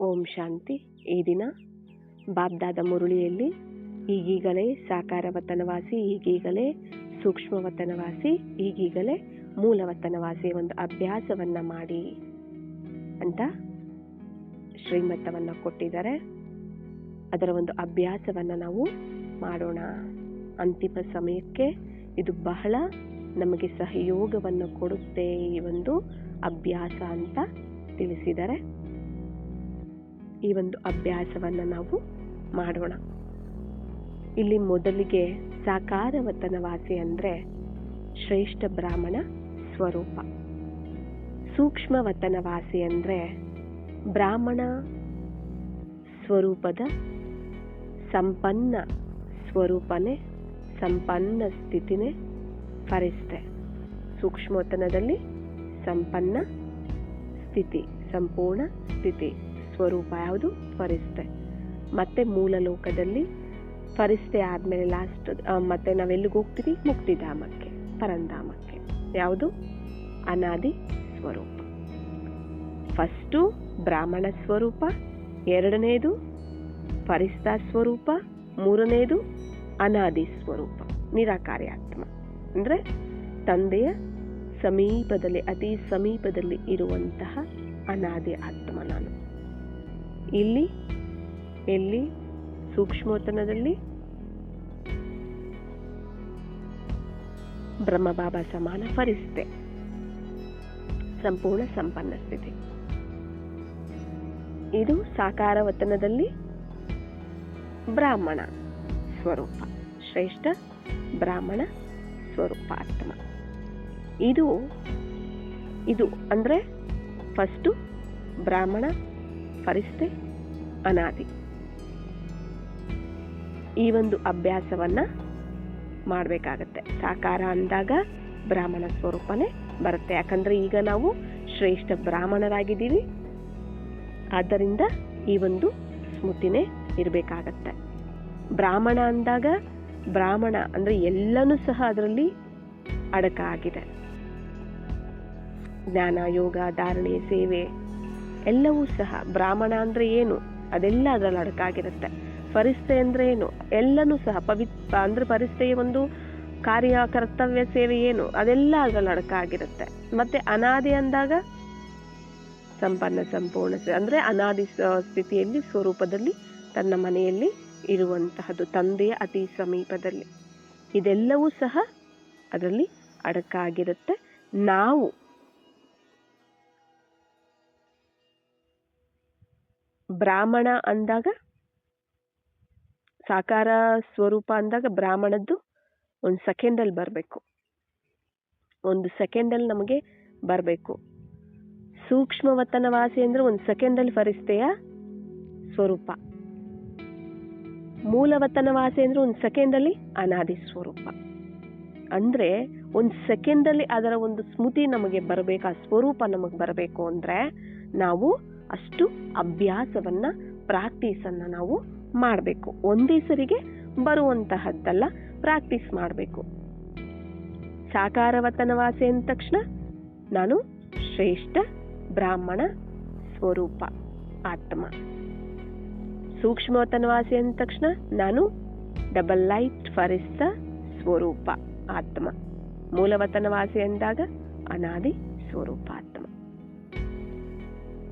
ಓಂ ಶಾಂತಿ. ಈ ದಿನ ಬಾಬ್ದಾದ ಮುರುಳಿಯಲ್ಲಿ ಈಗೀಗಲೇ ಸಾಕಾರವತನವಾಸಿ, ಈಗೀಗಲೇ ಸೂಕ್ಷ್ಮವತನವಾಸಿ, ಈಗೀಗಲೇ ಮೂಲವತನವಾಸಿ ಒಂದು ಅಭ್ಯಾಸವನ್ನು ಮಾಡಿ ಅಂತ ಶ್ರೀಮತವನ್ನು ಕೊಟ್ಟಿದ್ದಾರೆ. ಅದರ ಒಂದು ಅಭ್ಯಾಸವನ್ನು ನಾವು ಮಾಡೋಣ. ಅಂತಿಮ ಸಮಯಕ್ಕೆ ಇದು ಬಹಳ ನಮಗೆ ಸಹಯೋಗವನ್ನು ಕೊಡುತ್ತೆ ಈ ಒಂದು ಅಭ್ಯಾಸ ಅಂತ ತಿಳಿಸಿದ್ದಾರೆ. ಈ ಒಂದು ಅಭ್ಯಾಸವನ್ನು ನಾವು ಮಾಡೋಣ. ಇಲ್ಲಿ ಮೊದಲಿಗೆ ಸಾಕಾರ ವತನವಾಸಿ ಅಂದರೆ ಶ್ರೇಷ್ಠ ಬ್ರಾಹ್ಮಣ ಸ್ವರೂಪ. ಸೂಕ್ಷ್ಮ ವತನವಾಸಿ ಅಂದರೆ ಬ್ರಾಹ್ಮಣ ಸ್ವರೂಪದ ಸಂಪನ್ನ ಸ್ವರೂಪನೇ ಸಂಪನ್ನ ಸ್ಥಿತಿನೇ ಫರಿಸ್ತೆ. ಸೂಕ್ಷ್ಮವತನದಲ್ಲಿ ಸಂಪನ್ನ ಸ್ಥಿತಿ, ಸಂಪೂರ್ಣ ಸ್ಥಿತಿ. ಸ್ವರೂಪ ಯಾವುದು? ಫರಿಸ್ತೆ ಮತ್ತೆ ಮೂಲ ಲೋಕದಲ್ಲಿ ಫರಿಸ್ತೆ ಆದ್ಮೇಲೆ ಲಾಸ್ಟ್ ಮತ್ತೆ ನಾವೆಲ್ಲಿಗೆ ಹೋಗ್ತೀವಿ? ಮುಕ್ತಿಧಾಮಕ್ಕೆ, ಪರಂಧಾಮಕ್ಕೆ. ಯಾವುದು? ಅನಾದಿ ಸ್ವರೂಪ. ಫಸ್ಟು ಬ್ರಾಹ್ಮಣ ಸ್ವರೂಪ, ಎರಡನೇದು ಫರಿಸ್ತಾ ಸ್ವರೂಪ, ಮೂರನೇದು ಅನಾದಿ ಸ್ವರೂಪ. ನಿರಾಕಾರ್ಯಾತ್ಮ. ಅಂದ್ರೆ ತಂದೆಯ ಸಮೀಪದಲ್ಲಿ, ಅತಿ ಸಮೀಪದಲ್ಲಿ ಇರುವಂತಹ ಅನಾದಿ ಆತ್ಮ ಇಲ್ಲಿ, ಎಲ್ಲಿ ಸೂಕ್ಷ್ಮೋತನದಲ್ಲಿ ಬ್ರಹ್ಮಬಾಬಾ ಸಮಾನ ಫರಿಸಿದೆ ಸಂಪೂರ್ಣ ಸಂಪನ್ನ ಸ್ಥಿತಿ. ಇದು ಸಾಕಾರ ವತನದಲ್ಲಿ ಬ್ರಾಹ್ಮಣ ಸ್ವರೂಪ. ಶ್ರೇಷ್ಠ ಬ್ರಾಹ್ಮಣ ಸ್ವರೂಪ ಆತ್ಮ ಇದು ಇದು ಅಂದ್ರೆ ಫಸ್ಟು ಬ್ರಾಹ್ಮಣ ಫರಿಸ್ತೆ ಅನಾದಿ. ಈ ಒಂದು ಅಭ್ಯಾಸವನ್ನ ಮಾಡಬೇಕಾಗತ್ತೆ. ಸಾಕಾರ ಅಂದಾಗ ಬ್ರಾಹ್ಮಣ ಸ್ವರೂಪನೇ ಬರುತ್ತೆ. ಯಾಕಂದರೆ ಈಗ ನಾವು ಶ್ರೇಷ್ಠ ಬ್ರಾಹ್ಮಣರಾಗಿದ್ದೀವಿ. ಆದ್ದರಿಂದ ಈ ಒಂದು ಸ್ಮೃತಿನೇ ಇರಬೇಕಾಗತ್ತೆ. ಬ್ರಾಹ್ಮಣ ಅಂದಾಗ ಬ್ರಾಹ್ಮಣ ಅಂದ್ರೆ ಎಲ್ಲನೂ ಸಹ ಅದರಲ್ಲಿ ಅಡಕ ಆಗಿದೆ. ಜ್ಞಾನ, ಯೋಗ, ಧಾರಣೆ, ಸೇವೆ ಎಲ್ಲವೂ ಸಹ ಬ್ರಾಹ್ಮಣ ಅಂದ್ರೆ ಏನು? ಅದೆಲ್ಲ ಅದರಲ್ಲಿ ಅಡಕಾಗಿರುತ್ತೆ ಪರಿಸ್ಥೆ ಅಂದ್ರೆ ಏನು? ಎಲ್ಲನೂ ಸಹ ಪವಿತ್ರ ಅಂದ್ರೆ ಪರಿಸ್ಥೆಯ ಒಂದು ಕಾರ್ಯ, ಕರ್ತವ್ಯ, ಸೇವೆ ಏನು? ಅದೆಲ್ಲ ಅದರಲ್ಲಿ ಅಡಕ ಆಗಿರುತ್ತೆ ಮತ್ತೆ ಅನಾದಿ ಅಂದಾಗ ಸಂಪನ್ನ, ಸಂಪೂರ್ಣ ಅಂದ್ರೆ ಅನಾದಿ ಸ್ಥಿತಿಯಲ್ಲಿ, ಸ್ವರೂಪದಲ್ಲಿ ತನ್ನ ಮನೆಯಲ್ಲಿ ಇರುವಂತಹದ್ದು, ತಂದೆಯ ಅತಿ ಸಮೀಪದಲ್ಲಿ. ಇದೆಲ್ಲವೂ ಸಹ ಅದರಲ್ಲಿ ಅಡಕ ಆಗಿರುತ್ತೆ ನಾವು ಬ್ರಾಹ್ಮಣ ಅಂದಾಗ, ಸಾಕಾರ ಸ್ವರೂಪ ಅಂದಾಗ ಬ್ರಾಹ್ಮಣದ್ದು ಒಂದು ಸೆಕೆಂಡಲ್ಲಿ ಬರಬೇಕು. ಒಂದು ಸೆಕೆಂಡಲ್ಲಿ ನಮಗೆ ಬರಬೇಕು. ಸೂಕ್ಷ್ಮವತನವಾಸಿ ಅಂದರೆ ಒಂದು ಸೆಕೆಂಡಲ್ಲಿ ಫರಿಸ್ತೆಯ ಸ್ವರೂಪ. ಮೂಲವತನವಾಸಿ ಅಂದರೆ ಒಂದು ಸೆಕೆಂಡಲ್ಲಿ ಅನಾದಿ ಸ್ವರೂಪ. ಅಂದರೆ ಒಂದು ಸೆಕೆಂಡಲ್ಲಿ ಅದರ ಒಂದು ಸ್ಮೃತಿ ನಮಗೆ ಬರಬೇಕು, ಆ ಸ್ವರೂಪ ನಮಗೆ ಬರಬೇಕು ಅಂದರೆ ನಾವು ಅಷ್ಟು ಅಭ್ಯಾಸವನ್ನ ಪ್ರಾಕ್ಟೀಸನ್ನ ನಾವು ಮಾಡಬೇಕು. ಒಂದೇ ಸರಿಗೆ ಬರುವಂತಹದ್ದಲ್ಲ ಪ್ರಾಕ್ಟೀಸ್ ಮಾಡಬೇಕು. ಸಾಕಾರವತನವಾಸಿ ಅಂದ ತಕ್ಷಣ ನಾನು ಶ್ರೇಷ್ಠ ಬ್ರಾಹ್ಮಣ ಸ್ವರೂಪ, ಆತ್ಮ. ಸೂಕ್ಷ್ಮವತನವಾಸಿ ಅಂದ ತಕ್ಷಣ ನಾನು ಡಬಲ್ ಲೈಟ್ ಫರಿಸ್ತ ಸ್ವರೂಪ, ಆತ್ಮ. ಮೂಲವತನವಾಸಿ ಅಂದಾಗ ಅನಾದಿ ಸ್ವರೂಪ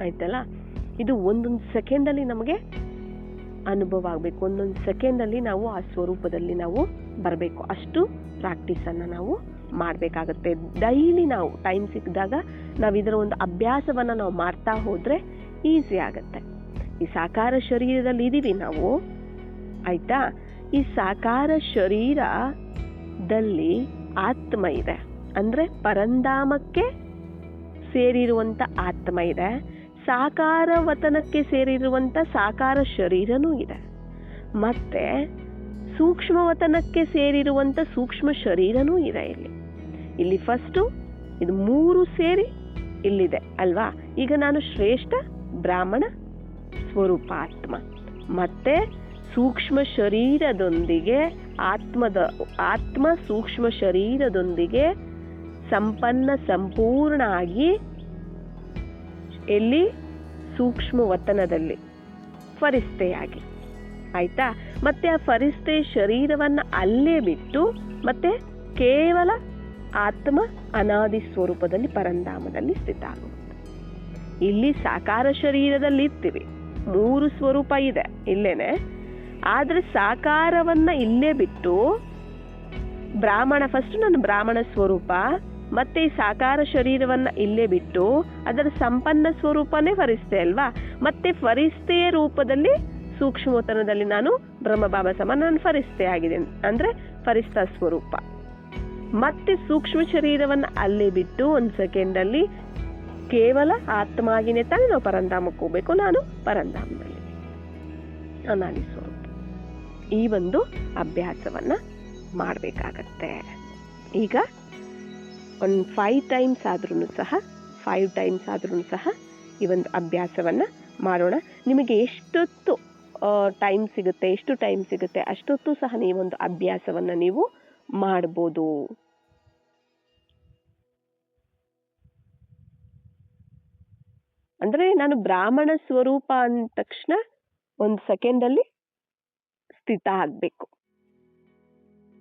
ಆಯ್ತಲ್ಲ? ಇದು ಒಂದೊಂದು ಸೆಕೆಂಡಲ್ಲಿ ನಮಗೆ ಅನುಭವ ಆಗಬೇಕು. ಒಂದೊಂದು ಸೆಕೆಂಡಲ್ಲಿ ನಾವು ಆ ಸ್ವರೂಪದಲ್ಲಿ ನಾವು ಬರಬೇಕು. ಅಷ್ಟು ಪ್ರಾಕ್ಟೀಸನ್ನು ನಾವು ಮಾಡಬೇಕಾಗತ್ತೆ. ಡೈಲಿ ನಾವು ಟೈಮ್ ಸಿಕ್ಕಿದಾಗ ನಾವು ಇದರ ಒಂದು ಅಭ್ಯಾಸವನ್ನು ನಾವು ಮಾಡ್ತಾ ಹೋದರೆ ಈಸಿ ಆಗುತ್ತೆ. ಈ ಸಾಕಾರ ಶರೀರದಲ್ಲಿ ಇದೀವಿ ನಾವು. ಆಯಿತಾ? ಈ ಸಾಕಾರ ಶರೀರದಲ್ಲಿ ಆತ್ಮ ಇದೆ. ಅಂದ್ರೆ ಪರಂಧಾಮಕ್ಕೆ ಸೇರಿರುವಂತ ಆತ್ಮ ಇದೆ. ಸಾಕಾರ ವತನಕ್ಕೆ ಸೇರಿರುವಂತ ಸಾಕಾರ ಶರೀರನೂ ಇದೆ. ಮತ್ತೆ ಸೂಕ್ಷ್ಮ ವತನಕ್ಕೆ ಸೇರಿರುವಂತ ಸೂಕ್ಷ್ಮ ಶರೀರನೂ ಇದೆ ಇಲ್ಲಿ. ಇಲ್ಲಿ ಫಸ್ಟು ಇದು ಮೂರು ಸೇರಿ ಇಲ್ಲಿದೆ, ಅಲ್ವಾ? ಈಗ ನಾನು ಶ್ರೇಷ್ಠ ಬ್ರಾಹ್ಮಣ ಸ್ವರೂಪಾತ್ಮ. ಮತ್ತೆ ಸೂಕ್ಷ್ಮ ಶರೀರದೊಂದಿಗೆ ಆತ್ಮದ, ಆತ್ಮ ಸೂಕ್ಷ್ಮ ಶರೀರದೊಂದಿಗೆ ಸಂಪನ್ನ ಸಂಪೂರ್ಣ ಆಗಿ ಎಲ್ಲಿ? ಸೂಕ್ಷ್ಮ ವತನದಲ್ಲಿ. ಫರಿಸ್ತೆಯಾಗಿ. ಆಯ್ತಾ? ಮತ್ತೆ ಆ ಫರಿಸ್ತೆ ಶರೀರವನ್ನ ಅಲ್ಲೇ ಬಿಟ್ಟು, ಮತ್ತೆ ಕೇವಲ ಆತ್ಮ ಅನಾದಿ ಸ್ವರೂಪದಲ್ಲಿ, ಪರಂಧಾಮದಲ್ಲಿ ಸ್ಥಿತ ಆಗುತ್ತೆ ಇಲ್ಲಿ ಸಾಕಾರ ಶರೀರದಲ್ಲಿ ಇರ್ತೀವಿ. ಮೂರು ಸ್ವರೂಪ ಇದೆ ಇಲ್ಲೇನೆ. ಆದರೆ ಸಾಕಾರವನ್ನ ಇಲ್ಲೇ ಬಿಟ್ಟು, ಬ್ರಾಹ್ಮಣ ಫಸ್ಟ್ ನನ್ನ ಬ್ರಾಹ್ಮಣ ಸ್ವರೂಪ. ಮತ್ತೆ ಈ ಸಾಕಾರ ಶರೀರವನ್ನ ಇಲ್ಲೇ ಬಿಟ್ಟು ಅದರ ಸಂಪನ್ನ ಸ್ವರೂಪನೇ ಫರಿಸ್ತೆ ಅಲ್ವಾ? ಮತ್ತೆ ಫರಿಸ್ತೆಯ ರೂಪದಲ್ಲಿ ಸೂಕ್ಷ್ಮತನದಲ್ಲಿ ನಾನು ಬ್ರಹ್ಮಬಾಬಾ ಸಮ ನಾನು ಫರಿಸ್ತೆ ಆಗಿದೆ ಅಂದ್ರೆ ಫರಿಸ್ತಾ ಸ್ವರೂಪ. ಮತ್ತೆ ಸೂಕ್ಷ್ಮ ಶರೀರವನ್ನ ಅಲ್ಲೇ ಬಿಟ್ಟು ಒಂದು ಸೆಕೆಂಡಲ್ಲಿ ಕೇವಲ ಆತ್ಮ ಆಗಿನೇ ತಾನೇ ನಾವು ಪರಂಧಾಮಕ್ಕೆ ಹೋಗ್ಬೇಕು. ನಾನು ಪರಂಧಾಮದಲ್ಲಿ. ಅನಾದಿ ಸ್ವರೂಪ. ಈ ಒಂದು ಅಭ್ಯಾಸವನ್ನ ಮಾಡಬೇಕಾಗತ್ತೆ. ಈಗ ಒಂದು ಫೈವ್ ಟೈಮ್ಸ್ ಆದ್ರೂ ಸಹ ಫೈವ್ ಟೈಮ್ಸ್ ಆದ್ರೂ ಸಹ ಈ ಒಂದು ಅಭ್ಯಾಸವನ್ನು ಮಾಡೋಣ. ನಿಮಗೆ ಎಷ್ಟೊತ್ತು ಟೈಮ್ ಸಿಗುತ್ತೆ, ಎಷ್ಟು ಟೈಮ್ ಸಿಗುತ್ತೆ, ಅಷ್ಟೊತ್ತು ಸಹ ನೀವೊಂದು ಅಭ್ಯಾಸವನ್ನು ನೀವು ಮಾಡ್ಬೋದು. ಅಂದ್ರೆ ನಾನು ಬ್ರಾಹ್ಮಣ ಸ್ವರೂಪ ಅಂದ ತಕ್ಷಣ ಒಂದು ಸೆಕೆಂಡಲ್ಲಿ ಸ್ಥಿತ ಆಗಬೇಕು.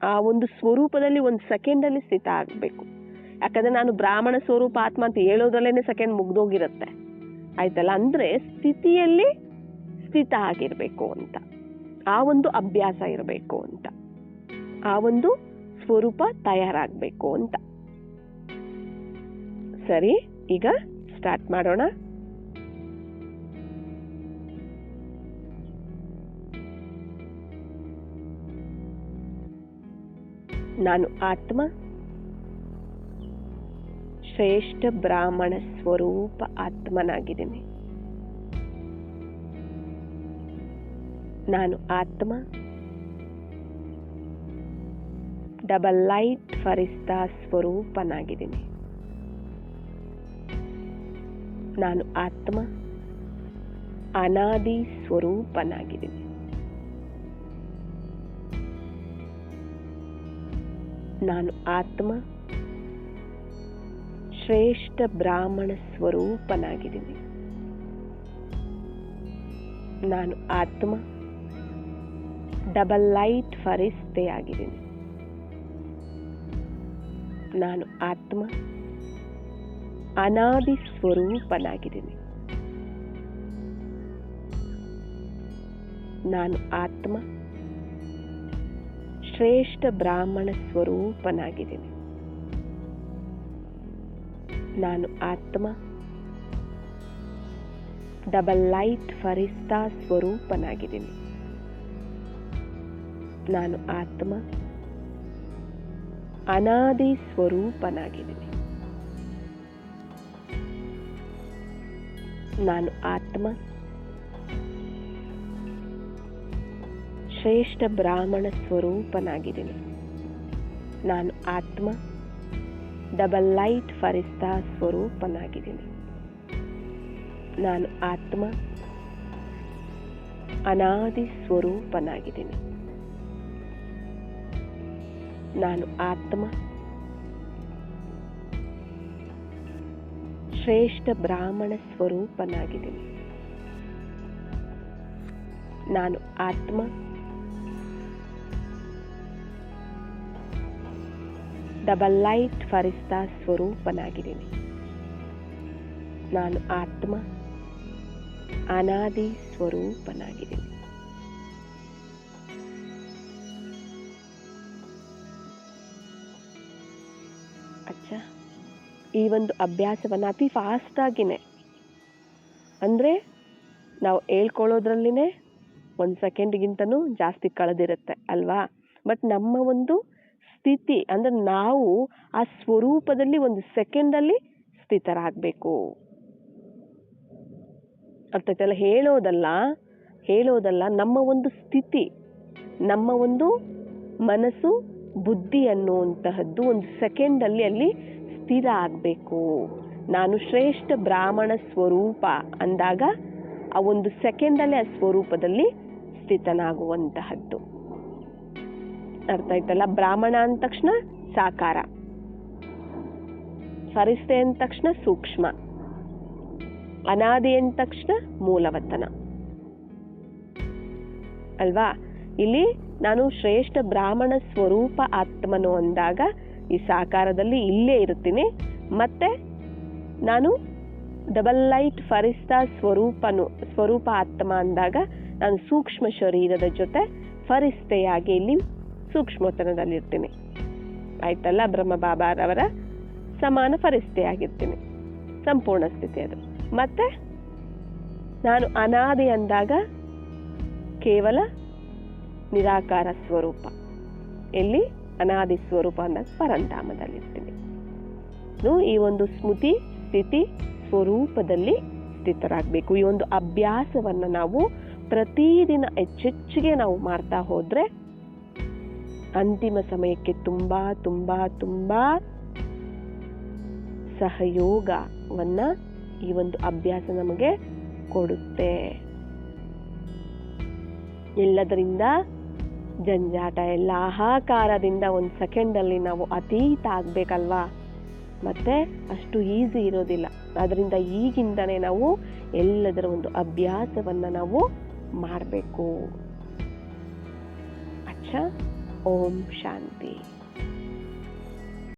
ಆ ಒಂದು ಸ್ವರೂಪದಲ್ಲಿ ಒಂದು ಸೆಕೆಂಡಲ್ಲಿ ಸ್ಥಿತ ಆಗಬೇಕು. ಯಾಕಂದ್ರೆ ನಾನು ಬ್ರಾಹ್ಮಣ ಸ್ವರೂಪ ಆತ್ಮ ಅಂತ ಹೇಳೋದ್ರಲ್ಲೇನೆ ಸೆಕೆಂಡ್ ಮುಗ್ದೋಗಿರುತ್ತೆ. ಆಯ್ತಲ್ಲ? ಅಂದ್ರೆ ಸ್ಥಿತಿಯಲ್ಲಿ ಸ್ಥಿತ ಆಗಿರ್ಬೇಕು ಅಂತ. ಆ ಒಂದು ಅಭ್ಯಾಸ ಇರಬೇಕು ಅಂತ. ಆ ಒಂದು ಸ್ವರೂಪ ತಯಾರಾಗಬೇಕು ಅಂತ. ಸರಿ, ಈಗ ಸ್ಟಾರ್ಟ್ ಮಾಡೋಣ. ನಾನು ಆತ್ಮ ಶ್ರೇಷ್ಠ ಬ್ರಾಹ್ಮಣ ಸ್ವರೂಪ ಆತ್ಮನಾಗಿದ್ದೀನಿ. ನಾನು ಆತ್ಮ. ಡಬಲ್ ಲೈಟ್ ಫರಿಸ್ತಾ ಸ್ವರೂಪನಾಗಿದ್ದೀನಿ. ನಾನು ಆತ್ಮ. ಅನಾದಿ ಸ್ವರೂಪನಾಗಿದ್ದೀನಿ. ನಾನು ಆತ್ಮ. ಶ್ರೇಷ್ಠ ಬ್ರಾಹ್ಮಣ ಸ್ವರೂಪನಾಗಿದ್ದೀನಿ. ನಾನು ಆತ್ಮ, ಡಬಲ್ ಲೈಟ್ ಫರಿಸ್ತೆ ಆಗಿದ್ದೀನಿ ನಾನು ಆತ್ಮ, ಅನಾದಿ ಸ್ವರೂಪನಾಗಿದ್ದೀನಿ. ನಾನು ಆತ್ಮ, ಶ್ರೇಷ್ಠ ಬ್ರಾಹ್ಮಣ ಸ್ವರೂಪನಾಗಿದ್ದೀನಿ. ನಾನು ಆತ್ಮ. ಡಬಲ್ ಲೈಟ್ ಫರಿಸ್ತಾ ಸ್ವರೂಪನಾಗಿದ್ದೀನಿ. ನಾನು ಆತ್ಮ. ಅನಾದಿ ಸ್ವರೂಪನಾಗಿದ್ದೀನಿ. ನಾನು ಆತ್ಮ. ಶ್ರೇಷ್ಠ ಬ್ರಾಹ್ಮಣ ಸ್ವರೂಪನಾಗಿದ್ದೀನಿ. ನಾನು ಆತ್ಮ. ಡಬಲ್ ಲೈಟ್ ಫರಿಸ್ತಾ ಸ್ವರೂಪನಾಗಿದ್ದೀನಿ ನಾನು ಆತ್ಮ ಅನಾದಿ ಸ್ವರೂಪನಾಗಿದ್ದೀನಿ ನಾನು ಆತ್ಮ ಶ್ರೇಷ್ಠ ಬ್ರಾಹ್ಮಣ ಸ್ವರೂಪನಾಗಿದ್ದೀನಿ ನಾನು ಆತ್ಮ ಡಬಲ್ ಲೈಟ್ ಫರಿಸ್ತಾ ಸ್ವರೂಪನಾಗಿದ್ದೀನಿ ನಾನು ಆತ್ಮ ಅನಾದಿ ಸ್ವರೂಪನಾಗಿದ್ದೀನಿ ಅಚ್ಚ, ಈ ಒಂದು ಅಭ್ಯಾಸವನ್ನು ಅತಿ ಫಾಸ್ಟಾಗಿನೇ. ಅಂದರೆ ನಾವು ಹೇಳ್ಕೊಳ್ಳೋದ್ರಲ್ಲಿನೇ ಒಂದು ಸೆಕೆಂಡ್ಗಿಂತನೂ ಜಾಸ್ತಿ ಕಳೆದಿರುತ್ತೆ, ಅಲ್ವಾ? ಬಟ್ ನಮ್ಮ ಒಂದು ಸ್ಥಿತಿ ಅಂದರೆ ನಾವು ಆ ಸ್ವರೂಪದಲ್ಲಿ ಒಂದು ಸೆಕೆಂಡಲ್ಲಿ ಸ್ಥಿತರಾಗಬೇಕು. ಅರ್ಥಾಯ್ತಲ್ಲ ಹೇಳೋದಲ್ಲ ಹೇಳೋದಲ್ಲ ನಮ್ಮ ಒಂದು ಸ್ಥಿತಿ, ನಮ್ಮ ಒಂದು ಮನಸ್ಸು, ಬುದ್ಧಿ ಅನ್ನುವಂತಹದ್ದು ಒಂದು ಸೆಕೆಂಡಲ್ಲಿ ಅಲ್ಲಿ ಸ್ಥಿರ ಆಗಬೇಕು. ನಾನು ಶ್ರೇಷ್ಠ ಬ್ರಾಹ್ಮಣ ಸ್ವರೂಪ ಅಂದಾಗ ಆ ಒಂದು ಸೆಕೆಂಡಲ್ಲಿ ಆ ಸ್ವರೂಪದಲ್ಲಿ ಸ್ಥಿತನಾಗುವಂತಹದ್ದು. ಅರ್ಥ ಆಯ್ತಲ್ಲ? ಬ್ರಾಹ್ಮಣ ಅಂದ ತಕ್ಷಣ ಸಾಕಾರ. ಫರಿಸ್ತೆ ಅಂದ ತಕ್ಷಣ ಸೂಕ್ಷ್ಮ. ಅನಾದಿ ಅಂದ ತಕ್ಷಣ ಮೂಲವತನ ಅಲ್ವಾ? ಇಲ್ಲಿ ನಾನು ಶ್ರೇಷ್ಠ ಬ್ರಾಹ್ಮಣ ಸ್ವರೂಪ ಆತ್ಮನು ಅಂದಾಗ ಈ ಸಾಕಾರದಲ್ಲಿ ಇಲ್ಲೇ ಇರ್ತೀನಿ ಮತ್ತೆ ನಾನು ಡಬಲ್ ಲೈಟ್ ಫರಿಸ್ತ ಸ್ವರೂಪನು, ಸ್ವರೂಪ ಆತ್ಮ ಅಂದಾಗ ನಾನು ಸೂಕ್ಷ್ಮ ಶರೀರದ ಜೊತೆ ಫರಿಸ್ತೆಯಾಗಿ ಇಲ್ಲಿ ಸೂಕ್ಷ್ಮತನದಲ್ಲಿರ್ತೀನಿ ಆಯ್ತಲ್ಲ ಬ್ರಹ್ಮ ಬಾಬಾರವರ ಸಮಾನ ಪರಿಸ್ಥಿತಿಯಾಗಿರ್ತೀನಿ ಸಂಪೂರ್ಣ ಸ್ಥಿತಿ ಅದು. ಮತ್ತೆ, ನಾನು ಅನಾದಿ ಅಂದಾಗ ಕೇವಲ ನಿರಾಕಾರ ಸ್ವರೂಪ. ಎಲ್ಲಿ? ಅನಾದಿ ಸ್ವರೂಪ ಅಂದಾಗ ಪರಂಧಾಮದಲ್ಲಿರ್ತೀನಿ. ಈ ಒಂದು ಸ್ಮೃತಿ, ಸ್ಥಿತಿ, ಸ್ವರೂಪದಲ್ಲಿ ಸ್ಥಿತರಾಗಬೇಕು. ಈ ಒಂದು ಅಭ್ಯಾಸವನ್ನು ನಾವು ಪ್ರತಿದಿನ ಹೆಚ್ಚೆಚ್ಚಿಗೆ ನಾವು ಮಾಡ್ತಾ ಹೋದ್ರೆ ಅಂತಿಮ ಸಮಯಕ್ಕೆ ತುಂಬಾ ತುಂಬಾ ತುಂಬಾ ಸಹಯೋಗವನ್ನ ಈ ಒಂದು ಅಭ್ಯಾಸ ನಮಗೆ ಕೊಡುತ್ತೆ. ಎಲ್ಲದರಿಂದ ಜಂಜಾಟ, ಎಲ್ಲ ಆಹಾಕಾರದಿಂದ ಒಂದು ಸೆಕೆಂಡಲ್ಲಿ ನಾವು ಅತೀತ ಆಗಬೇಕಲ್ವಾ? ಮತ್ತೆ ಅಷ್ಟು ಈಸಿ ಇರೋದಿಲ್ಲ. ಅದರಿಂದ ಈಗಿಂದನೇ ನಾವು ಎಲ್ಲದರ ಒಂದು ಅಭ್ಯಾಸವನ್ನು ನಾವು ಮಾಡಬೇಕು. ಅಚ್ಚ? ಓಂ ಶಾಂತಿ